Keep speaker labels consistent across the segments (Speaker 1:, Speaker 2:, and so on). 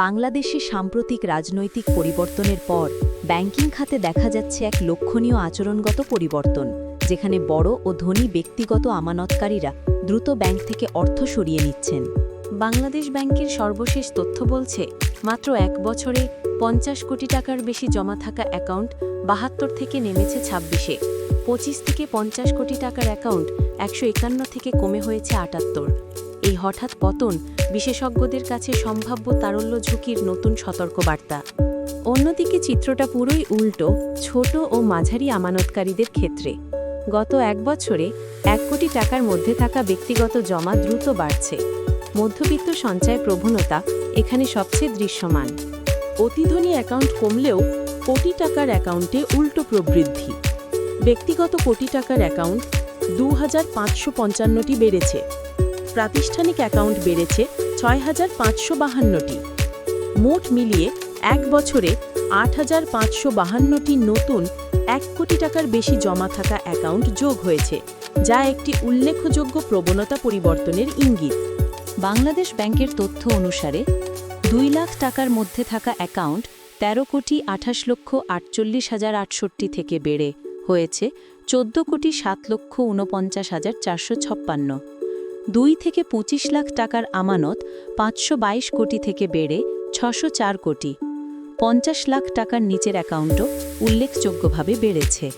Speaker 1: বাংলাদেশে সাম্প্রতিক রাজনৈতিক পরিবর্তনের পর ব্যাংকিং খাতে দেখা যাচ্ছে এক লক্ষণীয় আচরণগত পরিবর্তন, যেখানে বড় ও ধনী ব্যক্তিগত আমানতকারীরা দ্রুত ব্যাংক থেকে অর্থ সরিয়ে নিচ্ছেন। বাংলাদেশ ব্যাংকের সর্বশেষ তথ্য বলছে, মাত্র এক বছরে পঞ্চাশ কোটি টাকার বেশি জমা থাকা অ্যাকাউন্ট বাহাত্তর থেকে নেমেছে ছাব্বিশে। পঁচিশ থেকে পঞ্চাশ কোটি টাকার অ্যাকাউন্ট একশো একান্ন থেকে কমে হয়েছে আটাত্তর। এই হঠাৎ পতন বিশেষজ্ঞদের কাছে সম্ভাব্য তারল্য ঝুঁকির নতুন সতর্কবার্তা। অন্যদিকে চিত্রটা পুরোই উল্টো, ছোট ও মাঝারি আমানতকারীদের ক্ষেত্রে। গত এক বছরে এক কোটি টাকার মধ্যে থাকা ব্যক্তিগত জমা দ্রুত বাড়ছে। মধ্যবিত্ত সঞ্চয় প্রবণতা এখানে সবচেয়ে দৃশ্যমান।
Speaker 2: অতিধনী অ্যাকাউন্ট কমলেও কোটি টাকার অ্যাকাউন্টে উল্টো প্রবৃদ্ধি। ব্যক্তিগত কোটি টাকার অ্যাকাউন্ট দু বেড়েছে। প্রাতিষ্ঠানিক অ্যাকাউন্ট বেড়েছে ছয় হাজার পাঁচশো বাহান্নটি। মোট মিলিয়ে এক বছরে আট হাজার পাঁচশো বাহান্নটি নতুন এক কোটি টাকার বেশি জমা থাকা অ্যাকাউন্ট যোগ হয়েছে, যা একটি উল্লেখযোগ্য প্রবণতা পরিবর্তনের ইঙ্গিত।
Speaker 1: বাংলাদেশ ব্যাংকের তথ্য অনুসারে, দুই লাখ টাকার মধ্যে থাকা অ্যাকাউন্ট ১৩ কোটি আঠাশ লক্ষ আটচল্লিশ হাজার আটষট্টি থেকে বেড়ে হয়েছে চোদ্দ কোটি সাত লক্ষ ঊনপঞ্চাশ হাজার চারশো ছাপ্পান্ন। দুই থেকে পঁচিশ লাখ টাকার আমানত পাঁচশো বাইশ কোটি থেকে বেড়ে ছশো কোটি। পঞ্চাশ লাখ টাকার নিচের অ্যাকাউন্টও উল্লেখযোগ্যভাবে বেড়েছে।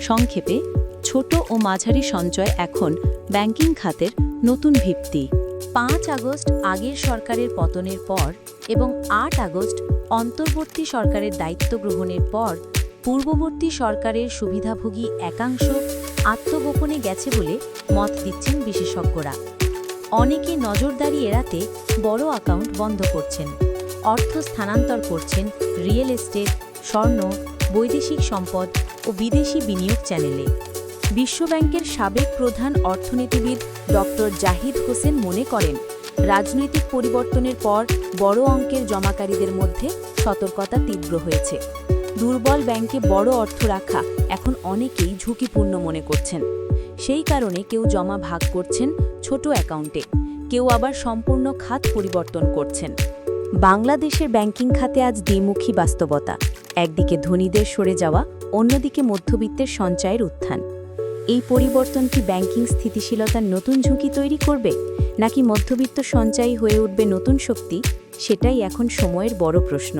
Speaker 1: সংক্ষেপে, ছোট ও মাঝারি সঞ্চয় এখন ব্যাংকিং খাতের নতুন ভিত্তি। পাঁচ আগস্ট আগের সরকারের পতনের পর এবং আট আগস্ট অন্তর্বর্তী সরকারের দায়িত্ব গ্রহণের পর, পূর্ববর্তী সরকারের সুবিধাভোগী একাংশ আত্মগোপনে গেছে বলে মত দিচ্ছেন বিশেষজ্ঞরা। অনেকে নজরদারি এড়াতে বড় অ্যাকাউন্ট বন্ধ করছেন। অর্থ স্থানান্তর করছেন রিয়েল এস্টেট, স্বর্ণ, বৈদেশিক সম্পদ ও বিদেশি বিনিয়োগ চ্যানেলে। বিশ্বব্যাংকের সাবেক প্রধান অর্থনীতিবিদ ডক্টর জাহিদ হোসেন মনে করেন, রাজনৈতিক পরিবর্তনের পর বড় অঙ্কের জমাকারীদের মধ্যে সতর্কতা তীব্র হয়েছে। দুর্বল ব্যাংকে বড় অর্থ রাখা এখন অনেকেই ঝুঁকিপূর্ণ মনে করছেন। সেই কারণে কেউ জমা ভাগ করছেন ছোট অ্যাকাউন্টে, কেউ আবার সম্পূর্ণ খাত পরিবর্তন করছেন। বাংলাদেশের ব্যাংকিং খাতে আজ দ্বিমুখী বাস্তবতা, একদিকে ধনীদের সরে যাওয়া, অন্যদিকে মধ্যবিত্তের সঞ্চয়ের উত্থান। এই পরিবর্তন কি ব্যাংকিং স্থিতিশীলতার নতুন ঝুঁকি তৈরি করবে, নাকি মধ্যবিত্ত সঞ্চয়ী হয়ে উঠবে নতুন শক্তি, সেটাই এখন সময়ের বড় প্রশ্ন।